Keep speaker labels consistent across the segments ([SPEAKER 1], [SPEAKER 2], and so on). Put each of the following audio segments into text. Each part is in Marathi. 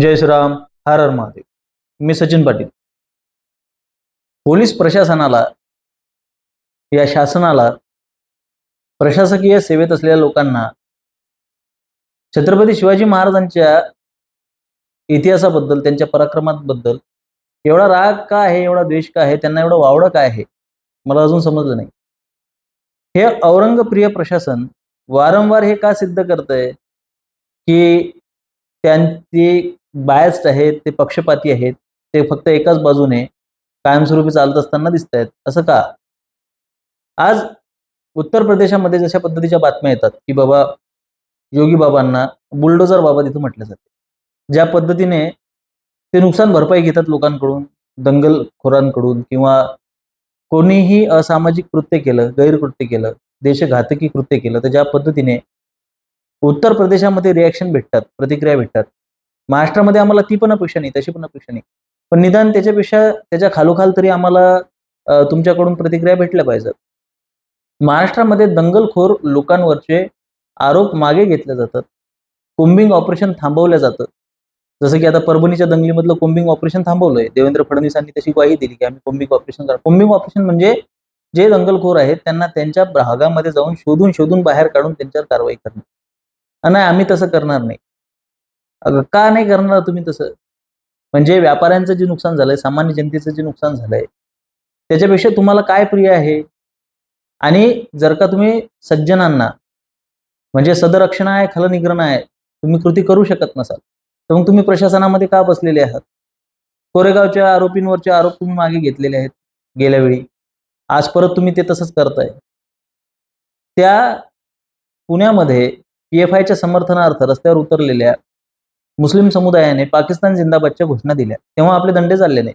[SPEAKER 1] जय श्रीराम हर हर महादेव. मी सचिन पाटील. पोलीस प्रशासनाला या शासनाला प्रशासकीय सेवेत असलेल्या लोकांना छत्रपती शिवाजी महाराजांच्या इतिहासाबद्दल त्यांच्या पराक्रमाबद्दल एवढा राग का आहे एवढा द्वेष का आहे त्यांना एवढं वावडं काय आहे मला अजून समजलं नाही. हे औरंगप्रिय प्रशासन वारंवार हे का सिद्ध करतंय की त्यांची बायस्ड आहेत ते पक्षपाती आहेत ते फक्त एकाच बाजूने कायमस्वरूपी चालत असताना दिसत आहेत असं का? आज उत्तर प्रदेशामध्ये जशा पद्धतीच्या बातम्या येतात की बाबा योगी बाबांना बुलडोजर बाबा तिथं म्हटलं जाते. ज्या पद्धतीने ते नुकसान भरपाई घेतात लोकांकडून दंगलखोरांकडून किंवा कोणीही असामाजिक कृत्य केलं गैरकृत्य केलं देशघातकी कृत्य केलं तर ज्या पद्धतीने उत्तर प्रदेशामध्ये रिॲक्शन भेटतात प्रतिक्रिया भेटतात महाराष्ट्रामध्ये आम्हाला ती पण अपेक्षा नाही तशी पण अपेक्षा नाही. पण निदान त्याच्यापेक्षा त्याच्या खालोखाल तरी आम्हाला तुमच्याकडून प्रतिक्रिया भेटल्या पाहिजेत. महाराष्ट्रामध्ये दंगलखोर लोकांवरचे आरोप मागे घेतले जातात. कोंबिंग ऑपरेशन थांबवलं जातं. जसं की आता परभणीच्या दंगलीमधलं कोंबिंग ऑपरेशन थांबवलंय. देवेंद्र फडणवीसांनी तशी ग्वाही दिली की आम्ही कोंबिंग ऑपरेशन करा. कोंबिंग ऑपरेशन म्हणजे जे दंगलखोर आहेत त्यांना त्यांच्या भागामध्ये जाऊन शोधून शोधून बाहेर काढून त्यांच्यावर कारवाई करणे. नाही आम्ही तसं करणार नाही. का नाही करणार तुम्ही तसं? म्हणजे व्यापाऱ्यांचं जे नुकसान झालंय सामान्य जनतेचं जे नुकसान झालंय त्याच्यापेक्षा तुम्हाला काय प्रिय आहे? आणि जर का तुम्ही सज्जनांना म्हणजे सदरक्षण आहे खलनिग्रहण आहे तुम्ही कृती करू शकत नसाल तर मग तुम्ही प्रशासनामध्ये का बसलेले आहात? कोरेगावच्या आरोपींवरचे आरोप तुम्ही मागे घेतलेले आहेत गेल्या वेळी. आज परत तुम्ही ते तसंच करताय. त्या पुण्यामध्ये पी एफ आयच्या समर्थनार्थ रस्त्यावर उतरलेल्या मुस्लिम समुदायाने पाकिस्तान जिंदाबादच्या घोषणा दिल्या. तेव्हा आपले दंडे चालले नाही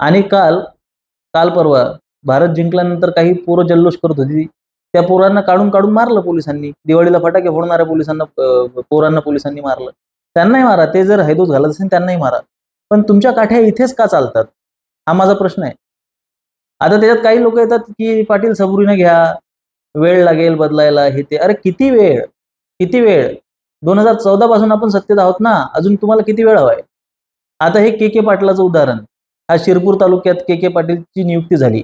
[SPEAKER 1] आणि काल काल परवा भारत जिंकल्यानंतर काही पोरं जल्लोष करत होती. त्या पोरांना काढून काढून मारलं पोलिसांनी. दिवाळीला फटाके फोडणाऱ्या पोलिसांना पोरांना पोलिसांनी मारलं. त्यांनाही मारा. ते जर हैदोस घालत असेल त्यांनाही मारा. पण तुमच्या काठ्या इथेच का चालतात? हा माझा प्रश्न आहे. आता त्याच्यात काही लोक येतात की पाटील सबुरीनं घ्या. वेळ लागेल बदलायला हे ते. अरे किती वेळ? किती वेळ? दोन हजार चौदा पासून आपण सत्तेत आहोत ना अजून तुम्हाला किती वेळ हवाय आता हे के के पाटलाचं उदाहरण हा शिरपूर तालुक्यात के के पाटीलची नियुक्ती झाली.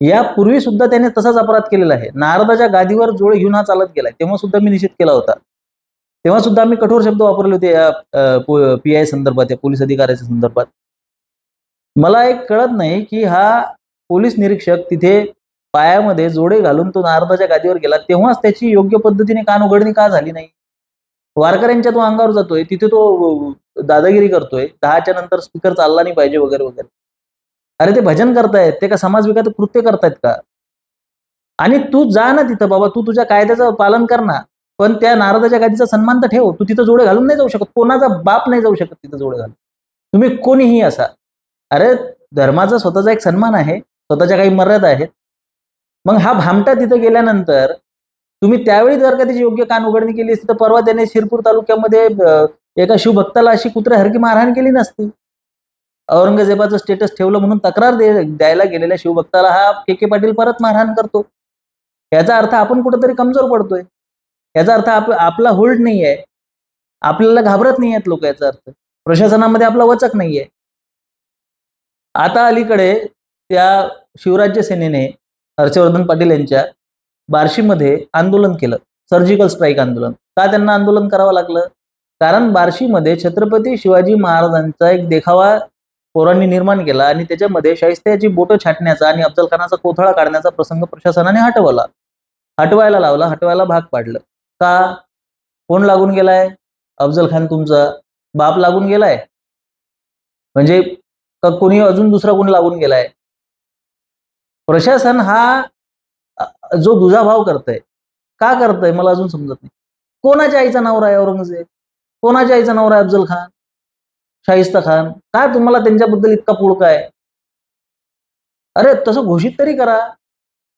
[SPEAKER 1] यापूर्वी सुद्धा त्याने तसाच अपराध केलेला आहे. नारदाच्या गादीवर जोड घेऊन हा चालत गेलाय तेव्हा सुद्धा मी निषेध केला होता. तेव्हा सुद्धा आम्ही कठोर शब्द वापरले होते या पी आय संदर्भात या पोलीस अधिकाऱ्याच्या संदर्भात. मला एक कळत नाही की हा पोलीस निरीक्षक तिथे पायामध्ये जोडे घालून तो नारदाच्या गादीवर गेला तेव्हाच त्याची योग्य पद्धतीने कान उघडणी का झाली नाही? वारकऱ्यांच्या तो अंगावर जातोय तिथे तो दादागिरी करतोय दहाच्या नंतर स्पीकर चालला नाही पाहिजे वगैरे वगैरे. अरे ते भजन करतायत ते का समाज विकास कृत्य करतायत का? आणि तू जा ना तिथं बाबा तू तुझ्या कायद्याचं पालन कर ना. पण त्या नारदाच्या गादीचा सन्मान तर ठेव तू तिथं जोडे घालून नाही जाऊ शकत कोणाचा बाप नाही जाऊ शकत तिथं जोडे घालून. तुम्ही कोणीही असा. अरे धर्माचा स्वतःचा एक सन्मान आहे स्वतःच्या काही मर्यादा आहेत. मग हा भामटा तिथं गेल्यानंतर तुम्ही त्यावेळी जर का त्याची योग्य कान उघडणी केली असती तर परवा त्याने शिरपूर तालुक्यामध्ये एका शिवभक्ताला अशी कुत्र्यासारखी मारहाण केली नसती. औरंगजेबाचं स्टेटस ठेवलं म्हणून तक्रार दे द्यायला गेलेल्या शिवभक्ताला हा के के पाटील परत मारहाण करतो. याचा अर्थ आपण कुठंतरी कमजोर पडतोय. याचा अर्थ आप आपला होल्ड नाही आहे आपल्याला घाबरत नाही आहेत लोक याचा अर्थ. प्रशासनामध्ये आपला वचक नाही आहे आता अलीकडे त्या शिवराज्य सेनेने हर्षवर्धन पाटील यांच्या बार्शीमध्ये आंदोलन केलं. सर्जिकल स्ट्राईक आंदोलन. का त्यांना आंदोलन करावं लागलं? कारण बार्शीमध्ये छत्रपती शिवाजी महाराजांचा एक देखावा पोरांनी निर्माण केला आणि त्याच्यामध्ये शाहिस्त्याची बोटं छाटण्याचा आणि अफजल खानाचा कोथळा काढण्याचा प्रसंग प्रशासनाने हटवला. हटवायला लावला हटवायला भाग पाडलं. का? कोण लागून गेलाय? अफजल खान तुमचा बाप लागून गेलाय? म्हणजे का कोणी अजून दुसरा कोणी लागून गेलाय? प्रशासन हा जो दुजाभाव करतय. का करतय मला अजून समजत नाही. कोणाच्या आईचा नवरा आहे औरंगजेब? कोणाच्या आईचा नवरा आहे अफजल खान? शाहिस्ता खान? काय तुम्हाला त्यांच्याबद्दल इतका पुळका आहे? अरे तसं घोषित तरी करा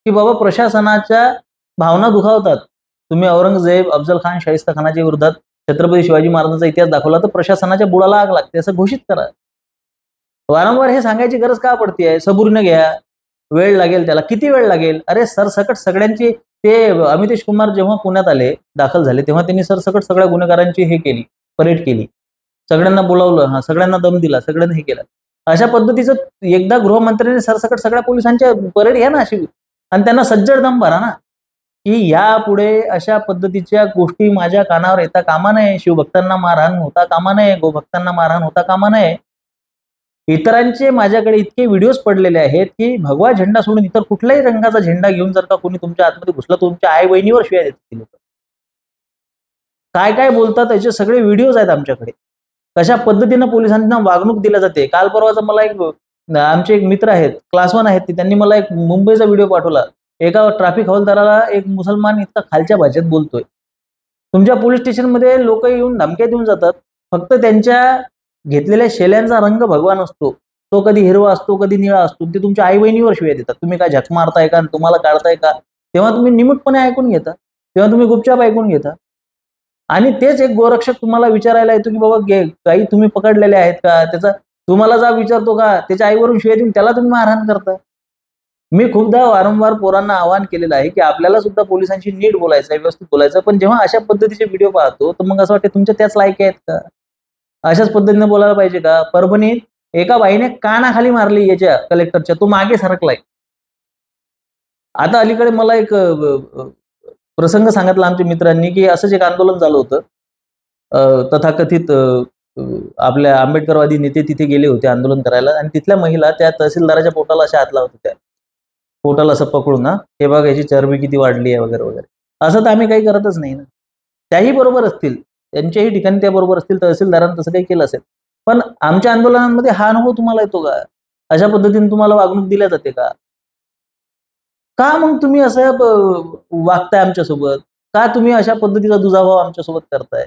[SPEAKER 1] की बाबा प्रशासनाच्या भावना दुखावतात. तुम्ही औरंगजेब अफजल खान शाहिस्ता खानाच्या विरोधात छत्रपती शिवाजी महाराजांचा इतिहास दाखवला तर प्रशासनाच्या बुडाला आग लागते असं घोषित करा. वारंवार हे सांगायची गरज का पडते आहे सबुरीनं घ्या. वेळ लागेल त्याला? किती वेळ लागेल? अरे सरसकट सगळ्यांची ते अमितेश कुमार जेव्हा पुण्यात आले दाखल झाले तेव्हा त्यांनी सरसकट सगळ्या गुन्हेगारांची हे केली परेड केली. सगळ्यांना बोलावलं हा सगळ्यांना दम दिला सगळ्यांना हे केलं. अशा पद्धतीचं एकदा गृहमंत्र्यांनी सरसकट सगळ्या पोलिसांच्या परेड घ्या ना अशी. आणि त्यांना सज्जड दम भरा ना. की यापुढे अशा पद्धतीच्या गोष्टी माझ्या कानावर येता कामा नये. शिवभक्तांना मारहाण होता कामा नये गोभक्तांना मारहाण होता कामा नये. इतरांचे माझ्याकडे इतके व्हिडिओज पडलेले आहेत की भगवा झेंडा सोडून इतर कुठल्याही रंगाचा झेंडा घेऊन जर का कोणी तुमच्या आतमध्ये घुसला तुमच्या आई बहिणीवर शिवाय देतील लोक. काय काय बोलतात त्याचे सगळे व्हिडिओज आहेत आमच्याकडे. कशा पद्धतीनं पोलिसांना वागणूक दिल्या जाते? काल परवाचा मला एक आमचे एक मित्र आहेत क्लास वन आहेत ते त्यांनी मला एक मुंबईचा व्हिडिओ पाठवला. एका ट्रॅफिक हवालदाराला एक मुसलमान इतका खालच्या भाषेत बोलतोय. तुमच्या पोलीस स्टेशनमध्ये लोक येऊन धमक्या देऊन जातात. फक्त त्यांच्या घेतलेल्या शेल्यांचा रंग भगवान असतो. तो कधी हिरवा असतो कधी निळा असतो. ते तुमच्या आई बहिणीवर शिवाय देतात. तुम्ही काय झक मारताय का? तुम्हाला काढताय का? तेव्हा तुम्ही निमूटपणे ऐकून घेता. तेव्हा तुम्ही गुपचाप ऐकून घेता. आणि तेच एक गोरक्षक तुम्हाला विचारायला येतो की बाबा गे काही तुम्ही पकडलेले आहेत का? त्याचा तुम्हाला जा विचारतो का? त्याच्या आईवरून शिवाय देऊन त्याला तुम्ही मारहाण करता मी खूपदा वारंवार पोरांना आवाहन केलेलं आहे की आपल्याला सुद्धा पोलिसांशी नीट बोलायचं आहे व्यवस्थित बोलायचं पण जेव्हा अशा पद्धतीचे व्हिडिओ पाहतो तर मग असं वाटतं तुमच्या त्याच लायकी आहेत का? अशाच पद्धतीने बोलायला पाहिजे का? परभणीत एका बाईने कानाखाली मारली याच्या कलेक्टरच्या तो मागे सरकलाय. आता अलीकडे मला एक प्रसंग सांगितला आमच्या मित्रांनी की असंच एक आंदोलन झालं होतं. तथाकथित आपल्या आंबेडकरवादी नेते तिथे गेले होते आंदोलन करायला आणि तिथल्या महिला त्या तहसीलदाराच्या पोटाला अशा हात लावत होत्या. पोटाला असं पकडून ना हे बघायची याची चरबी किती वाढली आहे वगैरे वगैरे. असं तर आम्ही काही करतच नाही ना. त्याही बरोबर असतील. त्यांच्याही ठिकाणी त्या बरोबर असतील तहसीलदारांनी तसं काही केलं असेल. पण आमच्या आंदोलनांमध्ये हा अनुभव तुम्हाला येतो का? अशा पद्धतीने तुम्हाला वागणूक दिल्या जाते का? का मग तुम्ही असं वागताय आमच्यासोबत? का तुम्ही अशा पद्धतीचा दुजाभाव आमच्यासोबत करताय?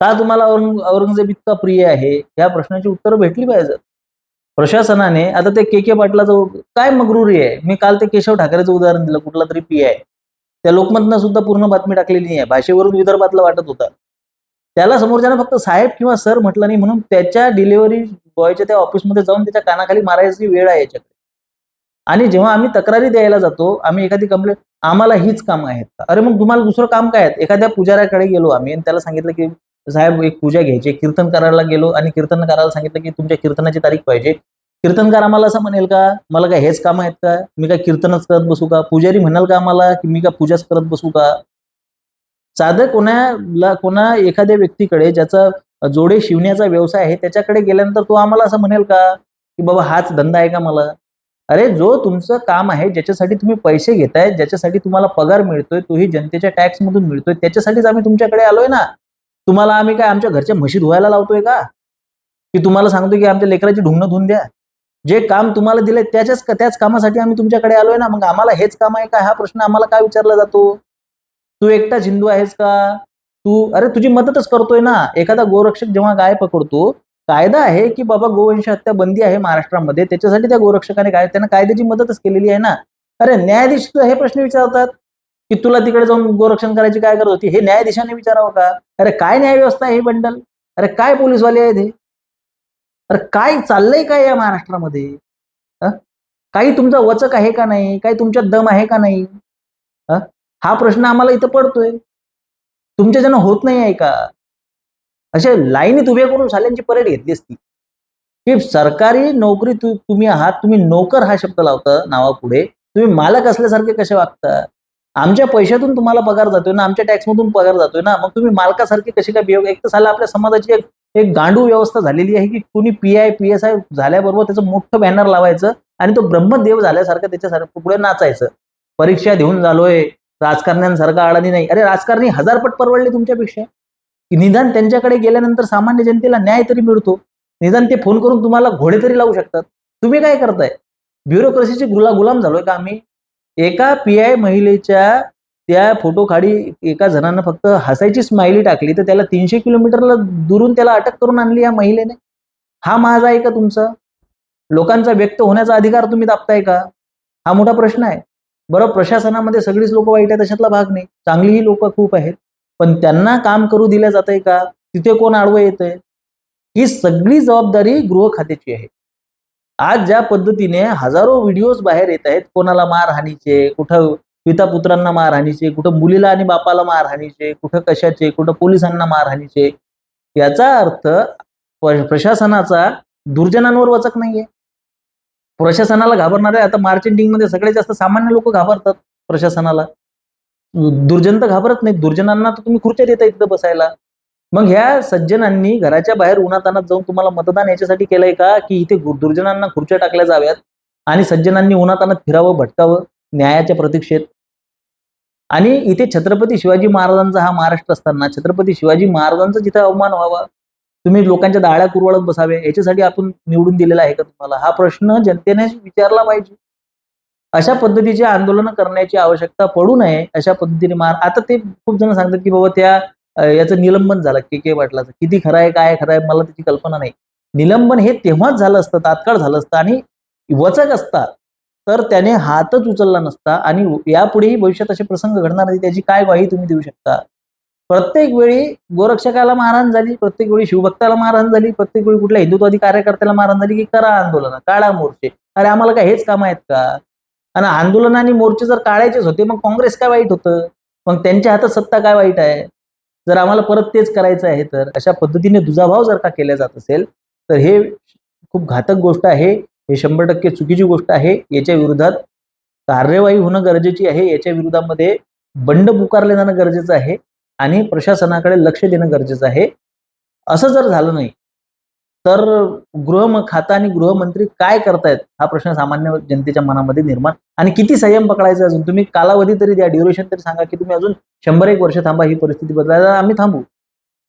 [SPEAKER 1] का तुम्हाला औरंग औरंगजेब इतका प्रिय आहे? या प्रश्नाची उत्तरं भेटली पाहिजेत. प्रशासनाने आता ते के के पाटलाचं काय मगरुरी आहे? मी काल ते केशव ठाकरेचं उदाहरण दिलं कुठला तरी पी आहे त्या लोकमतनं सुद्धा पूर्ण बातमी टाकलेली आहे भाषेवरून विदर्भातला वाटत होता. त्याला समोरच्यानं फक्त साहेब किंवा सर म्हटलं नाही म्हणून त्याच्या डिलिव्हरी बॉयच्या त्या ऑफिसमध्ये जाऊन त्याच्या कानाखाली मारायची वेळ आहे याच्याकडे. आणि जेव्हा आम्ही तक्रारी द्यायला जातो आम्ही एखादी कंप्लेंट आम्हाला हीच काम आहेत अरे मग तुम्हाला दुसरं काम काय आहेत एखाद्या पुजाऱ्याकडे गेलो आम्ही आणि त्याला सांगितलं की साहेब एक पूजा घ्यायची कीर्तन करायला गेलो आणि कीर्तन करायला सांगितलं की तुमच्या कीर्तनाची तारीख पाहिजे. कीर्तनकार आम्हाला असं म्हणेल का मला काय हेच काम आहेत का? मी काय कीर्तनच करत बसू का? पुजारी म्हणाल का आम्हाला की मी का पूजाच करत बसू का? साधं कोणाला कोणा एखाद्या व्यक्तीकडे ज्याचा जोडे शिवण्याचा व्यवसाय आहे त्याच्याकडे गेल्यानंतर तो आम्हाला असं म्हणेल का? की बाबा हाच धंदा आहे का मला? अरे जो तुमचं काम आहे ज्याच्यासाठी तुम्ही पैसे घेताय ज्याच्यासाठी तुम्हाला पगार मिळतोय तोही जनतेच्या टॅक्स मधून मिळतोय त्याच्यासाठीच आम्ही तुमच्याकडे आलोय ना? तुम्हाला आम्ही काय आमच्या घरच्या म्हशी धुवायला लावतोय का? की तुम्हाला सांगतोय की आमच्या लेकराची ढुंगणं धुवून द्या. जे काम तुम्हाला दिलंय त्याच्याच त्याच कामासाठी आम्ही तुमच्याकडे आलोय ना? मग आम्हाला हेच काम आहे का? हा प्रश्न आम्हाला काय विचारला जातो? तू एकटाच हिंदू आहेस का? तू अरे तुझी मदतच करतोय ना. एखादा गोरक्षक जेव्हा गाय पकडतो कायदा आहे की बाबा गोवंश हत्या बंदी आहे महाराष्ट्रामध्ये त्याच्यासाठी त्या गोरक्षकाने काय त्यांना कायद्याची मदतच केलेली आहे ना. अरे न्यायाधीश सुद्धा हे प्रश्न विचारतात की तुला तिकडे जाऊन गोरक्षण करायची काय गरज होती? हे न्यायाधीशाने विचारावं का? अरे काय न्याय व्यवस्था आहे हे बंडल? अरे काय पोलीसवाले आहेत हे? अरे काय चाललंय काय या महाराष्ट्रामध्ये? काही तुमचा वचक आहे का नाही? काही तुमच्यात दम आहे का नाही? हा प्रश्न आम्हाला इथं पडतोय. तुमच्या जण होत नाही आहे का? अशा लाईनीत उभे करून साल्यांची परेड घेतली असती. की सरकारी नोकरी तु, तुम्ही आहात तुम्ही नोकर हा शब्द लावता नावापुढे. तुम्ही मालक असल्यासारखे कसे वागता? आमच्या पैशातून तुम्हाला पगार जातोय ना आमच्या टॅक्समधून पगार जातोय ना मग तुम्ही मालकासारखे कसे काय बिहेव एक तर साला आपल्या समाजाची एक एक गांडू व्यवस्था झालेली आहे की कुणी P I P S I झाल्याबरोबर त्याचं मोठं बॅनर लावायचं आणि तो ब्रह्मदेव झाल्यासारखं त्याच्यासारखं पुढे नाचायचं. परीक्षा देऊन झालोय. राजकारण्यांसारखा अडाणी नाही. अरे राजकारणी हजारपट परवडले तुमच्यापेक्षा. निदान त्यांच्याकडे गेल्यानंतर सामान्य जनतेला न्याय तरी मिळतो. निदान ते फोन करून तुम्हाला घोडे तरी लावू शकतात. तुम्ही काय करताय? ब्युरोक्रेसीचे गुला गुलाम झालोय का आम्ही? एका पी आय महिलेच्या त्या फोटो खाडी एका जणांना फक्त हसायची स्माइली टाकली तर त्याला तीनशे किलोमीटरला दुरून त्याला अटक करून आणली या महिलेने. हा माझा आहे का तुमचा? लोकांचा व्यक्त होण्याचा अधिकार तुम्ही दाबताय का? हा मोठा प्रश्न आहे. बरं प्रशासनामध्ये सगळीच लोक वाईट आहेत अशातला भाग नाही. चांगलीही लोक खूप आहेत. पण त्यांना काम करू दिलं जात आहे का? तिथे कोण आडवं येत आहे ही सगळी जबाबदारी गृह खात्याची आहे. आज ज्या पद्धतीने हजारो व्हिडिओज बाहेर येत आहेत कोणाला मारहाणीचे कुठं पिता पुत्रांना मारहाणीचे कुठं मुलीला आणि बापाला मारहाणीचे कुठं कशाचे कुठं पोलिसांना मारहाणीचे याचा अर्थ प्रशासनाचा दुर्जनांवर वचक नाहीये. प्रशासनाला घाबरणारे आता मार्च मध्ये सगळ्यात जास्त सामान्य लोक घाबरतात प्रशासनाला. दुर्जन तर घाबरत नाहीत. दुर्जनांना तर तुम्ही खुर्च्या देता इथं बसायला. मग ह्या सज्जनांनी घराच्या बाहेर उन्हातानात जाऊन तुम्हाला मतदान याच्यासाठी केलंय का? की इथे दुर्जनांना खुर्च्या टाकल्या जाव्यात आणि सज्जनांनी उन्हातानात फिरावं भटकावं न्यायाच्या प्रतीक्षेत. आणि इथे छत्रपती शिवाजी महाराजांचा हा महाराष्ट्र असताना छत्रपती शिवाजी महाराजांचा जिथे अवमान व्हावा तुम्ही लोकांच्या दाळ्या कुरवळत बसावे याच्यासाठी आपण निवडून दिलेला आहे का तुम्हाला? हा प्रश्न जनतेने विचारला पाहिजे. अशा पद्धतीचे आंदोलन करण्याची आवश्यकता पडू नये अशा पद्धतीने मार. आता ते खूप जण सांगतात की बाबा त्या याचं निलंबन झालं के के पाटलाचं. किती खरं आहे काय खरं आहे मला त्याची कल्पना नाही. निलंबन हे तेव्हाच झालं असतं तात्काळ झालं असतं आणि वचक असता तर त्याने हातच उचलला नसता आणि यापुढेही भविष्यात असे प्रसंग घडणार नाही त्याची काय ग्वाही तुम्ही देऊ शकता? प्रत्येक वेळी गोरक्षकाला मारहाण झाली प्रत्येक वेळी शिवभक्ताला मारहाण झाली प्रत्येक वेळी कुठल्या हिंदुत्वादी कार्यकर्त्याला मारहाण झाली की करा आंदोलन काळा मोर्चे. अरे आम्हाला काय हेच काम आहेत का? आणि आंदोलन आणि मोर्चे जर काढायचेच होते मग काँग्रेस काय वाईट होतं? मग त्यांच्या हातात सत्ता काय वाईट आहे? जर आम्हाला परत तेच करायचं आहे तर अशा पद्धतीने दुजाभाव जर का केला जात असेल तर हे खूप घातक गोष्ट आहे. हे शंभर टक्के चुकीची गोष्ट आहे. याच्या विरोधात कार्यवाही होणं गरजेची आहे. याच्या विरोधामध्ये बंड पुकारले जाणं गरजेचं आहे. आणि प्रशासनाकडे लक्ष देणं गरजेचं आहे. असं जर झालं नाही तर गृह खाता आणि गृहमंत्री काय करतायत हा प्रश्न सामान्य जनतेच्या मनामध्ये निर्माण आणि किती संयम पकडायचा अजून? तुम्ही कालावधी तरी द्या ड्युरेशन तरी सांगा की तुम्ही अजून शंभर एक वर्ष थांबा ही परिस्थिती बदलायला आम्ही थांबू.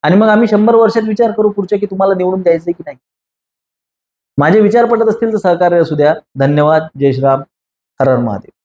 [SPEAKER 1] आणि मग आम्ही शंभर वर्षात विचार करू पुढच्या की तुम्हाला निवडून द्यायचं की नाही? माझे विचार पटत असतील तर सहकार्य असू द्या. धन्यवाद. जय श्रीराम. हर हर महादेव.